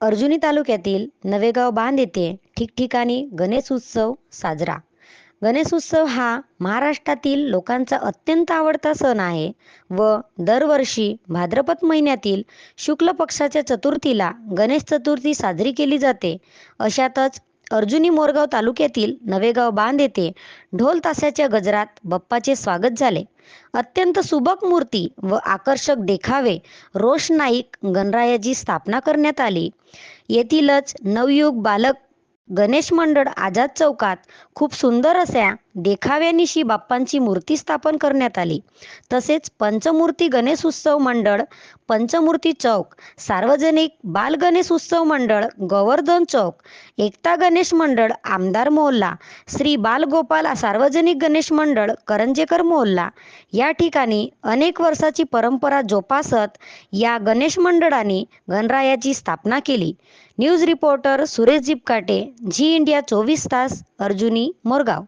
अर्जुनी तालुक्यातील नवेगाव बांध येथे ठिकठिकाणी गणेश उत्सव साजरा. गणेश उत्सव हा महाराष्ट्रातील लोकांचा अत्यंत आवडता सण आहे व दरवर्षी भाद्रपद महिन्यातील शुक्ल पक्षाच्या चतुर्थीला गणेश चतुर्थी साजरी केली जाते. अशातच अर्जुनी मोरगाव तालुक्यातील नवेगाव बांध येथे ढोल तासाच्या गजरात बप्पाचे स्वागत झाले. अत्यंत सुबक मूर्ती व आकर्षक देखावे रोषणाईक गणरायाची स्थापना करण्यात आली. येथीलच नवयुग बालक गणेश मंडळ आझाद चौकात खूप सुंदर अशा देखाव्यानिशी बाप्पांची मूर्ती स्थापन करण्यात आली. तसेच पंचमूर्ती गणेश उत्सव मंडळ पंचमूर्ती चौक सार्वजनिक बाल गणेश उत्सव मंडळ गोवर्धन चौक एकता गणेश मंडळ आमदार मोहल्ला श्री बालगोपाल सार्वजनिक गणेश मंडळ करंजेकर मोहल्ला. या ठिकाणी अनेक वर्षाची परंपरा जोपासत या गणेश मंडळाने गणरायाची स्थापना केली. News reporter Suresh Jipkate Zee India चोवीस तास अर्जुनी मोरगाव.